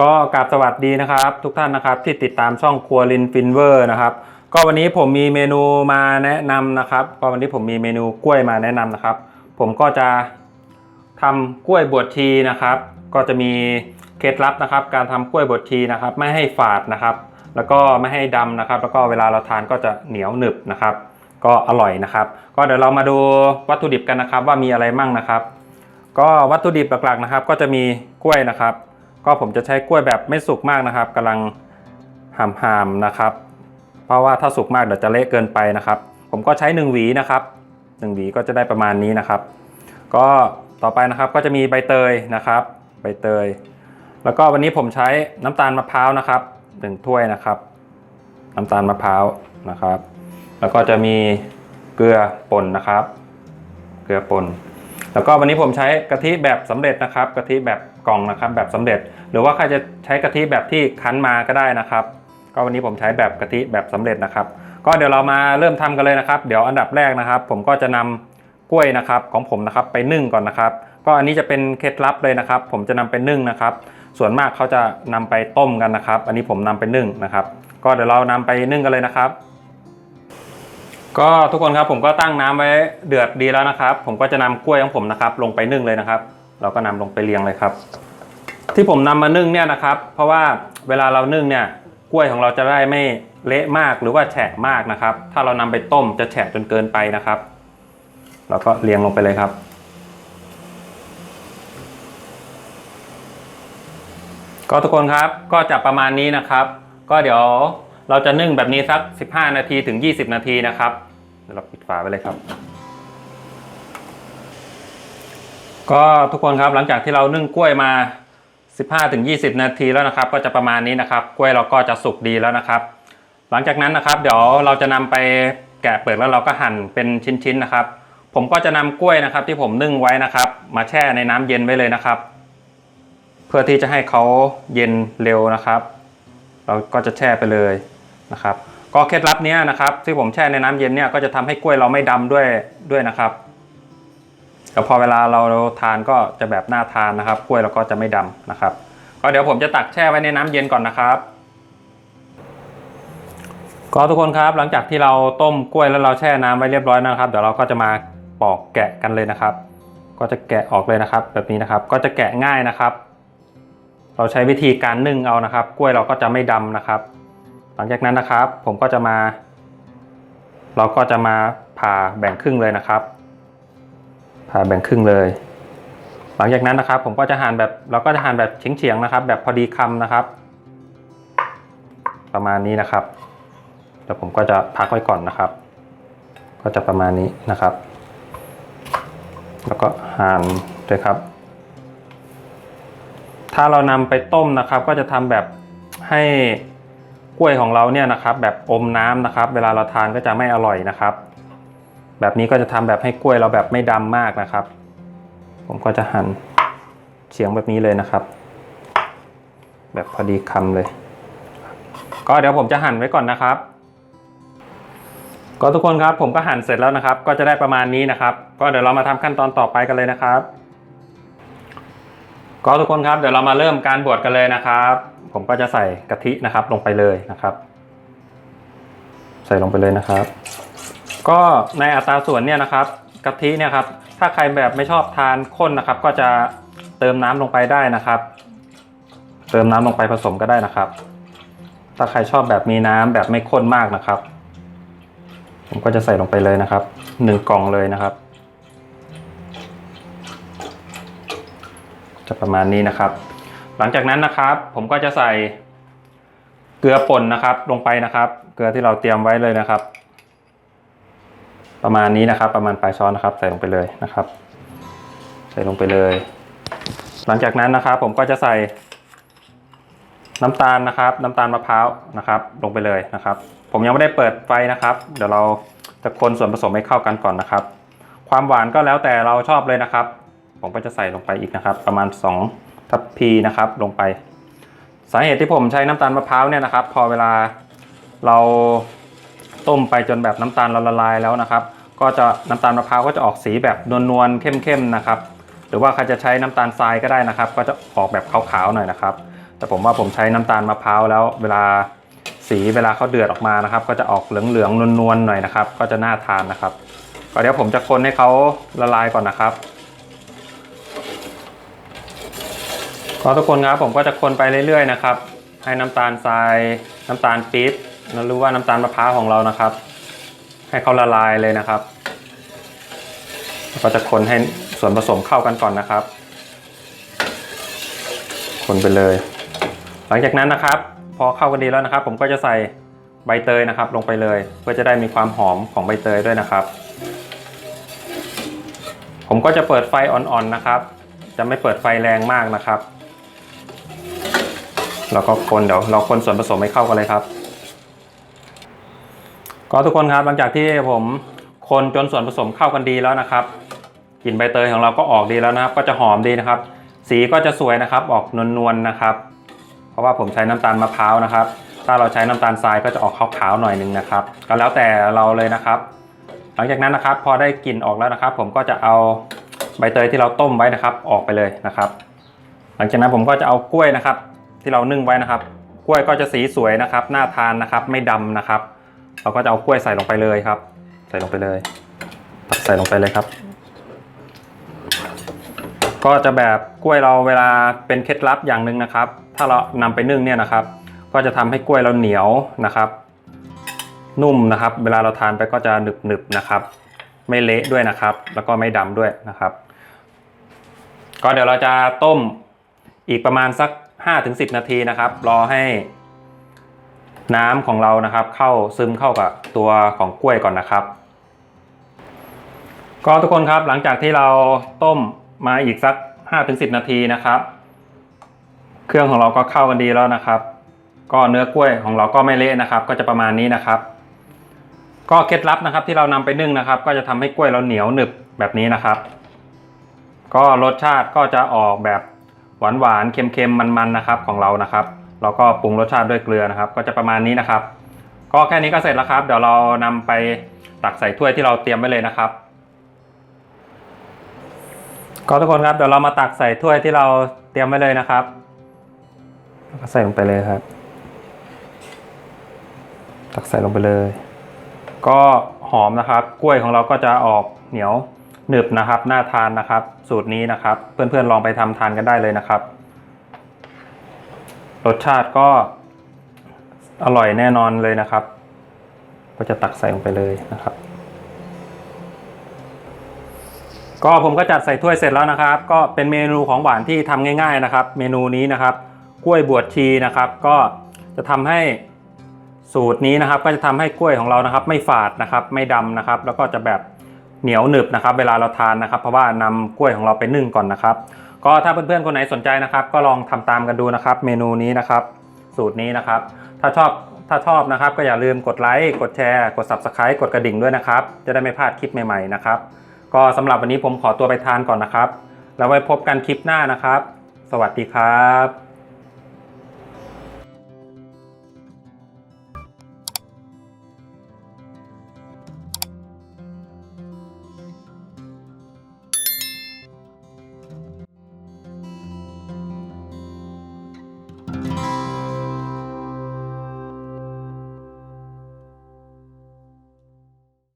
ก็กราบสวัสดีนะครับ ทุกท่านนะครับที่ติดตามช่องครัวลินฟินเวอร์นะครับ ก็วันนี้ผมมีเมนูมาแนะนำนะครับ ก็วันนี้ผมมีเมนูกล้วยมาแนะนำนะครับ ผมก็จะทำกล้วยบวชชีนะครับ ก็จะมีเคล็ดลับนะครับ การทำกล้วยบวชชีนะครับ ไม่ให้ฝาดนะครับ แล้วก็ไม่ให้ดำนะครับ แล้วก็เวลาเราทานก็จะเหนียวหนึบนะครับ ก็อร่อยนะครับ ก็เดี๋ยวเรามาดูวัตถุดิบกันนะครับ ว่ามีอะไรมั่งนะครับ ก็วัตถุดิบหลักๆนะครับ ก็จะมีกล้วยนะครับ ก็ผมจะใช้กล้วยแบบไม่สุกมากนะครับกำลังหามๆนะครับ เพราะว่าถ้าสุกมากเดี๋ยวจะเละเกินไปนะครับ ผมก็ใช้1หวีนะครับ1หวีก็จะได้ประมาณนี้นะครับ ก็ต่อไปนะครับก็จะมีใบเตยนะครับ ใบเตย แล้วก็วันนี้ผมใช้น้ำตาลมะพร้าวนะครับหนึ่งถ้วยนะครับ น้ำตาลมะพร้าวนะครับ แล้วก็จะมีเกลือป่นนะครับ เกลือป่น แล้วก็วันนี้ผมใช้กะทิแบบสำเร็จนะครับกะทิแบบกล่องนะครับแบบสำเร็จ หรือว่าใครจะใช้กะทิแบบที่คั้นมาก็ได้นะครับ ก็วันนี้ผมใช้แบบกะทิแบบสำเร็จนะครับ ก็เดี๋ยวเรามาเริ่มทำกันเลยนะครับ เดี๋ยวอันดับแรกนะครับ ผมก็จะนำกล้วยนะครับของผมนะครับไปนึ่งก่อนนะครับ ก็อันนี้จะเป็นเคล็ดลับเลยนะครับ ผมจะนำไปนึ่งนะครับ ส่วนมากเขาจะนำไปต้มกันนะครับ อันนี้ผมนำไปนึ่งนะครับ ก็เดี๋ยวเรานำไปนึ่งกันเลยนะครับ ก็ทุกคนครับผมก็ตั้งน้ำไว้เดือดดีแล้วนะครับ ผมก็จะนำกล้วยของผมนะครับ ลงไปนึ่งเลยนะครับ เราก็นำลงไปเรียงเลยครับ ที่ผมนำมานึ่งเนี่ยนะครับ เพราะว่าเวลาเรานึ่งเนี่ยกล้วยของเราจะได้ไม่เละมากหรือว่าแฉะมากนะครับ ถ้าเรานำไปต้มจะแฉะจนเกินไปนะครับ เราก็เรียงลงไปเลยครับ ก็ทุกคนครับก็จะประมาณนี้นะครับ ก็เดี๋ยว เราจะนึ่งแบบนี้สัก 15 นาทีถึง 20 นาทีนะครับเดี๋ยวเราปิดฝาไว้เลยครับ ก็ทุกคนครับหลังจากที่เรานึ่งกล้วยมา 15ถึง20 นาทีแล้วนะครับ ก็จะประมาณนี้นะครับ กล้วยเราก็จะสุกดีแล้วนะครับ หลังจากนั้นนะครับ เดี๋ยวเราจะนำไปแกะเปลือกแล้วเราก็หั่นเป็นชิ้นๆนะครับ ผมก็จะนำกล้วยนะครับ ที่ผมนึ่งไว้นะครับ มาแช่ในน้ำเย็นไว้เลยนะครับ เพื่อที่จะให้เขาเย็นเร็วนะครับ เราก็จะแช่ไปเลยนะครับ ก็เคล็ดลับนี้นะครับที่ผมแช่ในน้ำเย็นเนี่ยก็จะทำให้กล้วยเราไม่ดำด้วยด้วยนะครับแล้วพอเวลาเราทานก็จะแบบน่าทานนะครับ กล้วยเราก็จะไม่ดำนะครับ ก็เดี๋ยวผมจะตักแช่ไว้ในน้ำเย็นก่อนนะครับ ก็ทุกคนครับหลังจากที่เราต้มกล้วยแล้วเราแช่น้ำไว้เรียบร้อยนะครับ เดี๋ยวเราก็จะมาปอกแกะกันเลยนะครับ ก็จะแกะออกเลยนะครับ แบบนี้นะครับ ก็จะแกะง่ายนะครับ เราใช้วิธีการนึ่งเอานะครับ กล้วยเราก็จะไม่ดำนะครับ หลังจากนั้นนะครับ ผมก็จะมา เราก็จะมาผ่าแบ่งครึ่งเลยนะครับ ผ่าแบ่งครึ่งเลย หลังจากนั้นนะครับ ผมก็จะหั่นแบบเราก็จะหั่นแบบเฉียงๆนะครับ แบบพอดีคำนะครับ ประมาณนี้นะครับเดี๋ยวผมก็จะพักไว้ก่อนนะครับ ก็จะประมาณนี้นะครับ แล้วก็หั่นเลยครับ ถ้าเรานำไปต้มนะครับ ก็จะทำแบบให้กล้วยของเราเนี่ยนะครับ แบบอมน้ำนะครับ เวลาเราทานก็จะไม่อร่อยนะครับ แบบนี้ก็จะทำแบบให้กล้วยเราแบบไม่ดำมากนะครับ ผมก็จะหั่นเฉียงแบบนี้เลยนะครับ แบบพอดีคำเลย ก็เดี๋ยวผมจะหั่นไว้ก่อนนะครับ ก็ทุกคนครับผมก็หั่นเสร็จแล้วนะครับ ก็จะได้ประมาณนี้นะครับ ก็เดี๋ยวเรามาทำขั้นตอนต่อไปกันเลยนะครับ ก็ทุกคนครับเดี๋ยวเรามาเริ่มการบวชกันเลยนะครับ ผมก็จะใส่กะทินะครับลงไปเลยนะครับ ใส่ลงไปเลยนะครับ ก็ในอัตราส่วนเนี่ยนะครับกะทิเนี่ยครับถ้าใครแบบไม่ชอบทานข้นนะครับ ก็จะเติมน้ำลงไปได้นะครับ เติมน้ำลงไปผสมก็ได้นะครับ ถ้าใครชอบแบบมีน้ำแบบไม่ข้นมากนะครับ ผมก็จะใส่ลงไปเลยนะครับหนึ่งกล่องเลยนะครับ จะประมาณนี้นะครับ หลังจากนั้นนะครับ ผมก็จะใส่เกลือป่นนะครับ ลงไปนะครับ เกลือที่เราเตรียมไว้เลยนะครับ ประมาณนี้นะครับ ประมาณปลายช้อนนะครับ ใส่ลงไปเลยนะครับ ใส่ลงไปเลย หลังจากนั้นนะครับ ผมก็จะใส่น้ำตาลนะครับ น้ำตาลมะพร้าวนะครับ ลงไปเลยนะครับ ผมยังไม่ได้เปิดไฟนะครับ เดี๋ยวเราจะคนส่วนผสมให้เข้ากันก่อนนะครับ ความหวานก็แล้วแต่เราชอบเลยนะครับ ผมก็จะใส่ลงไปอีกนะครับ ประมาณ 2 ทัพพีนะครับลงไป สาเหตุที่ผมใช้น้ำตาลมะพร้าวเนี่ยนะครับ พอเวลาเราต้มไปจนแบบน้ำตาลเราละลายแล้วนะครับ ก็จะน้ำตาลมะพร้าวก็จะออกสีแบบนวลๆเข้มๆนะครับ หรือว่าใครจะใช้น้ำตาลทรายก็ได้นะครับ ก็จะออกแบบขาวๆหน่อยนะครับ แต่ผมว่าผมใช้น้ำตาลมะพร้าวแล้วเวลาสีเวลาเขาเดือดออกมานะครับ ก็จะออกเหลืองๆนวลๆหน่อยนะครับ ก็จะน่าทานนะครับก็เดี๋ยวผมจะคนให้เขาละลายก่อนนะครับ ก็ทุกคนครับผมก็จะคนไปเรื่อยๆนะครับ ให้น้ำตาลทรายน้ำตาลปี๊บหรือว่าน้ำตาลมะพร้าวของเรานะครับ ให้เขาละลายเลยนะครับแล้วก็จะคนให้ส่วนผสมเข้ากันก่อนนะครับ คนไปเลย หลังจากนั้นนะครับ พอเข้ากันดีแล้วนะครับ ผมก็จะใส่ใบเตยนะครับ ลงไปเลยเพื่อจะได้มีความหอมของใบเตยด้วยนะครับ ผมก็จะเปิดไฟอ่อนๆนะครับ จะไม่เปิดไฟแรงมากนะครับ แล้วก็คนเดี๋ยวเราคนส่วนผสมให้เข้ากันเลยครับ ก็ทุกคนครับหลังจากที่ผมคนจนส่วนผสมเข้ากันดีแล้วนะครับกลิ่นใบเตยของเราก็ออกดีแล้วนะครับ ก็จะหอมดีนะครับ สีก็จะสวยนะครับ ออกนวลๆนะครับ เพราะว่าผมใช้น้ำตาลมะพร้าวนะครับ ถ้าเราใช้น้ำตาลทรายก็จะออกขาวๆหน่อยนึงนะครับ ก็แล้วแต่เราเลยนะครับ หลังจากนั้นนะครับ พอได้กลิ่นออกแล้วนะครับ ผมก็จะเอาใบเตยที่เราต้มไว้นะครับ ออกไปเลยนะครับ หลังจากนั้นผมก็จะเอากล้วยนะครับ ที่เรานึ่งไว้นะครับ กล้วยก็จะสีสวยนะครับ น่าทานนะครับ ไม่ดำนะครับ เราก็จะเอากล้วยใส่ลงไปเลยครับ ใส่ลงไปเลยตักใส่ลงไปเลยครับ ก็จะแบบกล้วยเราเวลาเป็นเคล็ดลับอย่างหนึ่งนะครับ ถ้าเรานำไปนึ่งเนี่ยนะครับ ก็จะทำให้กล้วยเราเหนียวนะครับ นุ่มนะครับ เวลาเราทานไปก็จะหนึบหนึบๆนะครับ ไม่เละด้วยนะครับ แล้วก็ไม่ดำด้วยนะครับ ก็เดี๋ยวเราจะต้มอีกประมาณสัก 5-10 นาทีนะครับ รอให้น้ำของเรานะครับ เข้าซึมเข้ากับตัวของกล้วยก่อนนะครับ ก็ทุกคนครับหลังจากที่เราต้มมาอีกสัก 5-10 นาทีนะครับ เครื่องของเราก็เข้ากันดีแล้วนะครับ ก็เนื้อกล้วยของเราก็ไม่เละนะครับ ก็จะประมาณนี้นะครับ ก็เคล็ดลับนะครับที่เรานำไปนึ่งนะครับ ก็จะทำให้กล้วยเราเหนียวหนึบแบบนี้นะครับ ก็รสชาติก็จะออกแบบ หวานหวานเค็มๆมันๆนะครับของเรานะครับเราก็ปรุงรสชาติด้วยเกลือนะครับ ก็จะประมาณนี้นะครับ ก็แค่นี้ก็เสร็จแล้วครับ เดี๋ยวเรานำไปตักใส่ถ้วยที่เราเตรียมไว้เลยนะครับ ก็ทุกคนครับเดี๋ยวเรามาตักใส่ถ้วยที่เราเตรียมไว้เลยนะครับแล้วก็ใส่ลงไปเลยครับ ตักใส่ลงไปเลย ก็หอมนะครับ กล้วยของเราก็จะออกเหนียว หนึบนะครับน่าทานนะครับ สูตรนี้นะครับ เพื่อนๆลองไปทำทานกันได้เลยนะครับ รสชาติก็อร่อยแน่นอนเลยนะครับ ก็จะตักใส่ลงไปเลยนะครับ ก็ผมก็จัดใส่ถ้วยเสร็จแล้วนะครับ ก็เป็นเมนูของหวานที่ทำง่าย ๆนะครับ เมนูนี้นะครับกล้วยบวชชีนะครับ ก็จะทำให้สูตรนี้นะครับ ก็จะทำให้กล้วยของเรานะครับ ไม่ฝาดนะครับ ไม่ดำนะครับ แล้วก็จะแบบ เหนียวหนึบนะครับเวลาเราทานนะครับ เพราะว่านำกล้วยของเราไปนึ่งก่อนนะครับ ก็ถ้าเพื่อนๆคนไหนสนใจนะครับ ก็ลองทำตามกันดูนะครับ เมนูนี้นะครับ สูตรนี้นะครับ ถ้าชอบถ้าชอบนะครับ ก็อย่าลืมกดไลค์กดแชร์กด subscribe กดกระดิ่งด้วยนะครับ จะได้ไม่พลาดคลิปใหม่ๆนะครับ ก็สำหรับวันนี้ผมขอตัวไปทานก่อนนะครับ แล้วไว้พบกันคลิปหน้านะครับ สวัสดีครับ